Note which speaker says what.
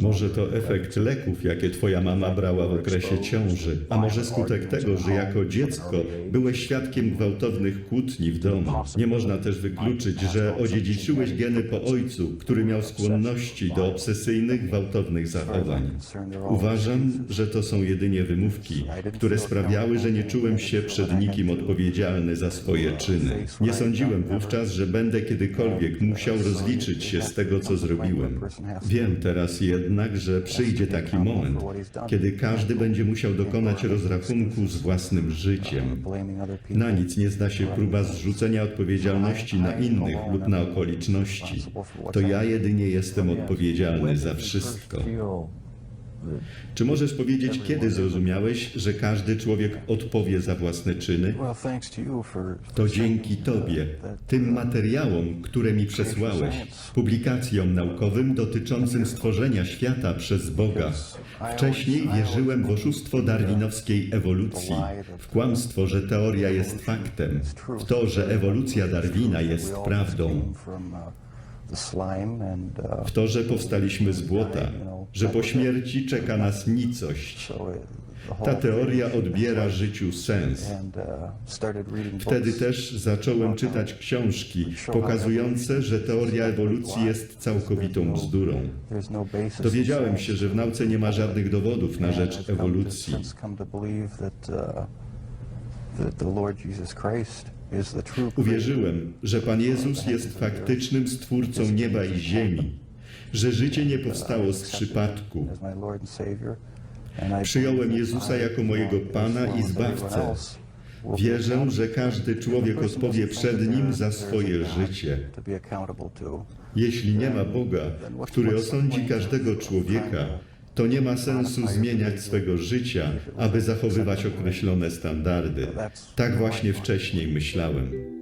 Speaker 1: Może to efekt leków, jakie twoja mama brała w okresie ciąży, a może skutek tego, że jako dziecko byłeś świadkiem gwałtownych kłótni w domu. Nie można też wykluczyć, że odziedziczyłeś geny po ojcu, który miał skłonności do obsesyjnych, gwałtownych zachowań. Uważam, że to są jedynie wymówki, które sprawiały, że nie czułem się przed nikim odpowiedzialny za swoje czyny. Nie sądziłem wówczas, że będę kiedykolwiek musiał rozliczyć się z tego, co zrobiłem. Wiem teraz jednak, że przyjdzie taki moment, kiedy każdy będzie musiał dokonać rozrachunku z własnym życiem. Na nic nie zda się próba zrzucenia odpowiedzialności na innych lub na okoliczności. To ja jedynie jestem odpowiedzialny za wszystko. Czy możesz powiedzieć, kiedy zrozumiałeś, że każdy człowiek odpowie za własne czyny? To dzięki Tobie, tym materiałom, które mi przesłałeś, publikacjom naukowym dotyczącym stworzenia świata przez Boga. Wcześniej wierzyłem w oszustwo darwinowskiej ewolucji, w kłamstwo, że teoria jest faktem, w to, że ewolucja Darwina jest prawdą, w to, że powstaliśmy z błota, że po śmierci czeka nas nicość. Ta teoria odbiera życiu sens. Wtedy też zacząłem czytać książki pokazujące, że teoria ewolucji jest całkowitą bzdurą. Dowiedziałem się, że w nauce nie ma żadnych dowodów na rzecz ewolucji. Uwierzyłem, że Pan Jezus jest faktycznym stwórcą nieba i ziemi, że życie nie powstało z przypadku. Przyjąłem Jezusa jako mojego Pana i Zbawcę. Wierzę, że każdy człowiek odpowie przed Nim za swoje życie. Jeśli nie ma Boga, który osądzi każdego człowieka, to nie ma sensu zmieniać swego życia, aby zachowywać określone standardy. Tak właśnie wcześniej myślałem.